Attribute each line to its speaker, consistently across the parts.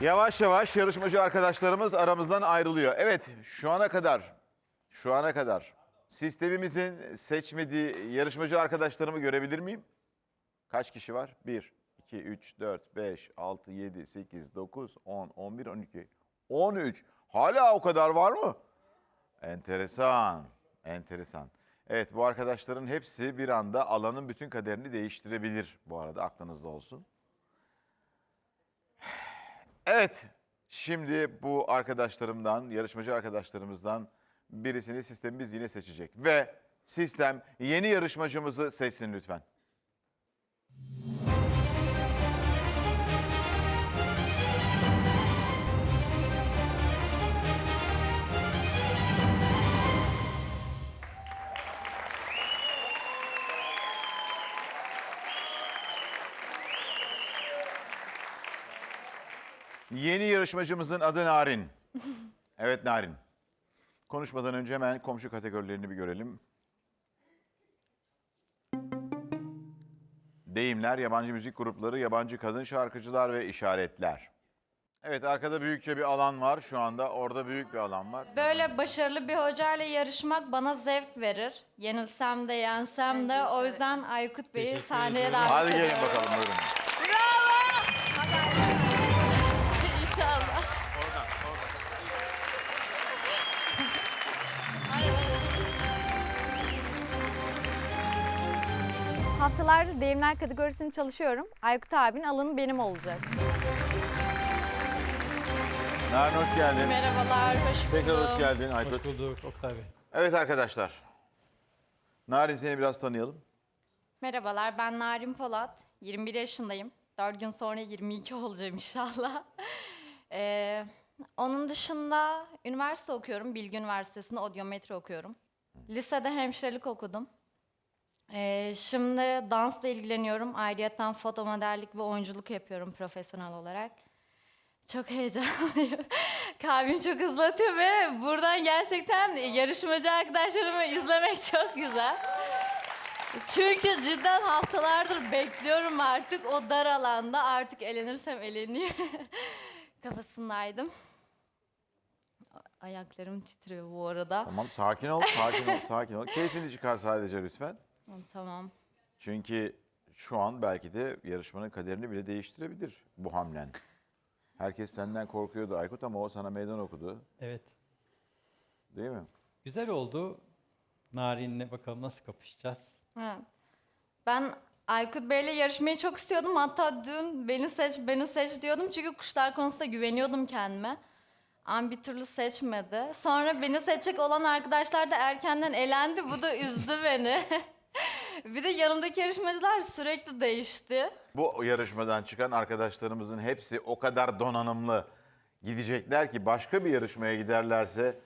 Speaker 1: Yavaş yavaş yarışmacı arkadaşlarımız aramızdan ayrılıyor. Evet şu ana kadar, şu ana kadar sistemimizin seçmediği yarışmacı arkadaşlarımı görebilir miyim? Kaç kişi var? 1, 2, 3, 4, 5, 6, 7, 8, 9, 10, 11, 12, 13. Hala o kadar var mı? Enteresan, enteresan. Evet bu arkadaşların hepsi bir anda alanın bütün kaderini değiştirebilir bu arada aklınızda olsun. Evet, şimdi bu arkadaşlarımdan, yarışmacı arkadaşlarımızdan birisini sistemimiz yine seçecek. Ve sistem yeni yarışmacımızı seçsin lütfen. Yeni yarışmacımızın adı Narin. Evet Narin. Konuşmadan önce hemen komşu kategorilerini bir görelim. Deyimler, yabancı müzik grupları, yabancı kadın şarkıcılar ve işaretler. Evet arkada büyükçe bir alan var şu anda. Orada büyük bir alan var.
Speaker 2: Böyle başarılı bir hocayla yarışmak bana zevk verir. Yenilsem de yensem de. O yüzden Aykut Bey'i sahneye
Speaker 3: ediyorum.
Speaker 2: davet
Speaker 1: Hadi gelin bakalım buyurun.
Speaker 2: İnşallah.
Speaker 4: Haftalardır deyimler kategorisini çalışıyorum. Aykut abinin alanı benim olacak.
Speaker 1: Narin hoş geldin.
Speaker 2: Merhabalar, hoş bulduk.
Speaker 1: Tekrar hoş geldin Aykut.
Speaker 3: Hoş bulduk Oktay Bey.
Speaker 1: Evet arkadaşlar. Narin seni biraz tanıyalım.
Speaker 2: Merhabalar, ben Narin Polat. 21 yaşındayım. 4 gün sonra 22 olacağım inşallah. Ee, onun dışında üniversite okuyorum. Bilgi Üniversitesi'nde odyometri okuyorum. Lisede hemşirelik okudum. Ee, şimdi dansla ilgileniyorum. Ayrıyeten foto modellik ve oyunculuk yapıyorum profesyonel olarak. Çok heyecanlıyım. Kalbim çok hızlı atıyor ve buradan gerçekten yarışmacı arkadaşlarımı izlemek çok güzel. Çünkü cidden haftalardır bekliyorum artık o dar alanda. Artık elenirsem eleneyim. Kafasındaydım. Ayaklarım titriyor bu arada.
Speaker 1: Tamam sakin ol, sakin ol, sakin ol. Keyfini çıkar sadece lütfen.
Speaker 2: Tamam.
Speaker 1: Çünkü şu an belki de yarışmanın kaderini bile değiştirebilir bu hamlen. Herkes senden korkuyordu Aykut ama o sana meydan okudu.
Speaker 3: Evet.
Speaker 1: Değil mi?
Speaker 3: Güzel oldu. Narin'le bakalım nasıl kapışacağız.
Speaker 2: Ben Aykut Bey'le yarışmayı çok istiyordum. Hatta dün beni seç, beni seç diyordum. Çünkü kuşlar konusunda güveniyordum kendime. Ama bir türlü seçmedi. Sonra beni seçecek olan arkadaşlar da erkenden elendi. Bu da üzdü beni. bir de yanımdaki yarışmacılar sürekli değişti.
Speaker 1: Bu yarışmadan çıkan arkadaşlarımızın hepsi o kadar donanımlı gidecekler ki başka bir yarışmaya giderlerse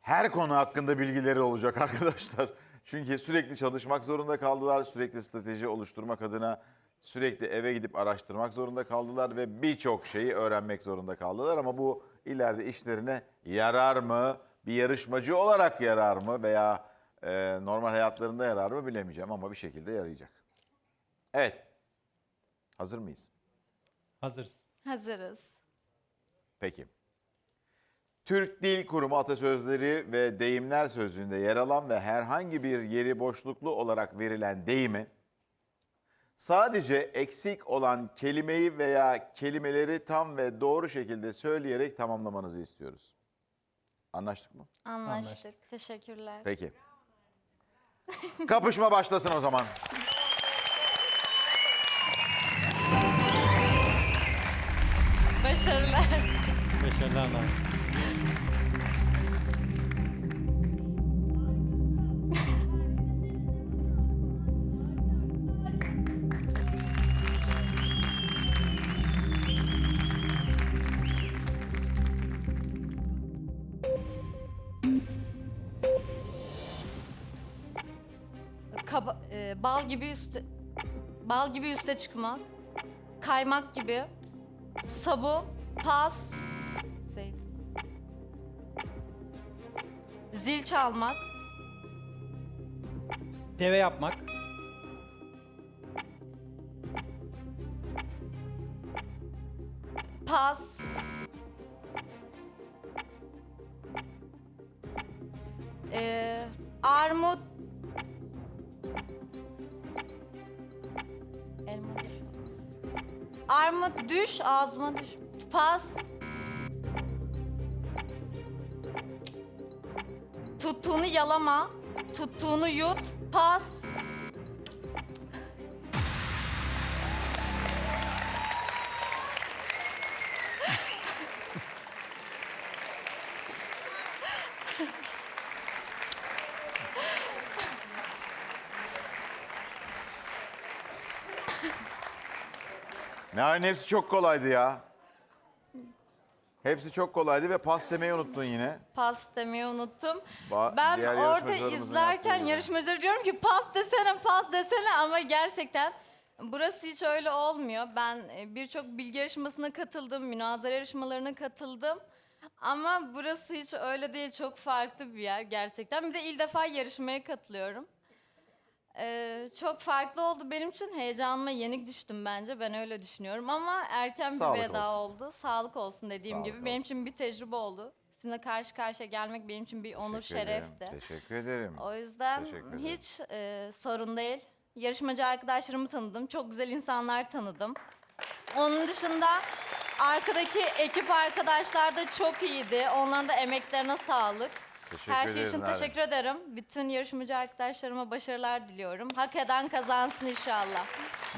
Speaker 1: her konu hakkında bilgileri olacak arkadaşlar. Çünkü sürekli çalışmak zorunda kaldılar, sürekli strateji oluşturmak adına sürekli eve gidip araştırmak zorunda kaldılar ve birçok şeyi öğrenmek zorunda kaldılar ama bu ileride işlerine yarar mı? Bir yarışmacı olarak yarar mı veya e, normal hayatlarında yarar mı bilemeyeceğim ama bir şekilde yarayacak. Evet. Hazır mıyız?
Speaker 3: Hazırız.
Speaker 2: Hazırız.
Speaker 1: Peki. Türk Dil Kurumu atasözleri ve deyimler sözlüğünde yer alan ve herhangi bir yeri boşluklu olarak verilen deyimi sadece eksik olan kelimeyi veya kelimeleri tam ve doğru şekilde söyleyerek tamamlamanızı istiyoruz. Anlaştık mı?
Speaker 2: Anlaştık.
Speaker 3: Anlaştık.
Speaker 2: Teşekkürler.
Speaker 1: Peki. Kapışma başlasın o zaman.
Speaker 2: Başarılar.
Speaker 3: Başarılar.
Speaker 2: Bal gibi üste, bal gibi üste çıkma, kaymak gibi, sabun, pas, zeytin. Zil çalmak,
Speaker 3: Deve yapmak.
Speaker 2: pas, Ee, armut, Armut düş, ağzıma düş. Pas. Tuttuğunu yalama. Tuttuğunu yut. Pas.
Speaker 1: Narin hepsi çok kolaydı ya. Hepsi çok kolaydı ve pas demeyi unuttun yine.
Speaker 2: Pas demeyi unuttum.
Speaker 1: Ba-
Speaker 2: ben
Speaker 1: diğer
Speaker 2: orada
Speaker 1: yarışmacılarımızın yaptığı
Speaker 2: izlerken
Speaker 1: gibi.
Speaker 2: yarışmacılara diyorum ki pas desene pas desene ama gerçekten burası hiç öyle olmuyor. Ben e, birçok bilgi yarışmasına katıldım, münazara yarışmalarına katıldım. Ama burası hiç öyle değil, çok farklı bir yer gerçekten. Bir de ilk defa yarışmaya katılıyorum. Ee, çok farklı oldu benim için. Heyecanıma yenik düştüm bence. Ben öyle düşünüyorum ama erken
Speaker 1: Sağlık
Speaker 2: bir veda
Speaker 1: olsun.
Speaker 2: oldu. Sağlık olsun dediğim
Speaker 1: Sağlık
Speaker 2: gibi. Benim
Speaker 1: olsun.
Speaker 2: için bir tecrübe oldu. Sizinle karşı karşıya gelmek benim için bir onur
Speaker 1: Teşekkür ederim,
Speaker 2: şerefti.
Speaker 1: Teşekkür ederim.
Speaker 2: O yüzden
Speaker 1: Teşekkür ederim.
Speaker 2: hiç e, sorun değil. Yarışmacı arkadaşlarımı tanıdım. Çok güzel insanlar tanıdım. Onun dışında arkadaki ekip arkadaşlar da çok iyiydi. Onların da emeklerine sağlık.
Speaker 1: Teşekkür
Speaker 2: Her şey
Speaker 1: ederiz
Speaker 2: için
Speaker 1: Narin.
Speaker 2: teşekkür ederim. Bütün yarışmacı arkadaşlarıma başarılar diliyorum. Hak eden kazansın inşallah.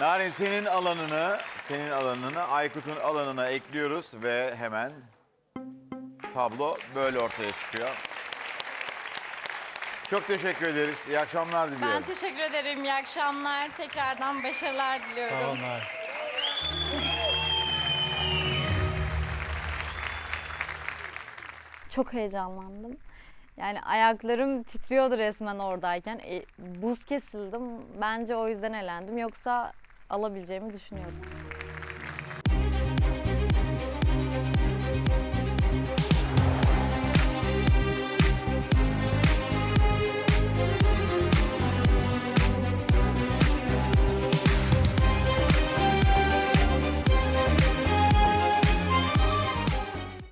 Speaker 1: Narin senin alanını, senin alanını Aykut'un alanına ekliyoruz ve hemen tablo böyle ortaya çıkıyor. Çok teşekkür ederiz. İyi akşamlar diliyorum.
Speaker 2: Ben teşekkür ederim. İyi akşamlar. Tekrardan başarılar diliyorum.
Speaker 3: Sağ ol Narin.
Speaker 4: Çok heyecanlandım. Yani ayaklarım titriyordu resmen oradayken. E, buz kesildim. Bence o yüzden elendim. Yoksa alabileceğimi düşünüyordum.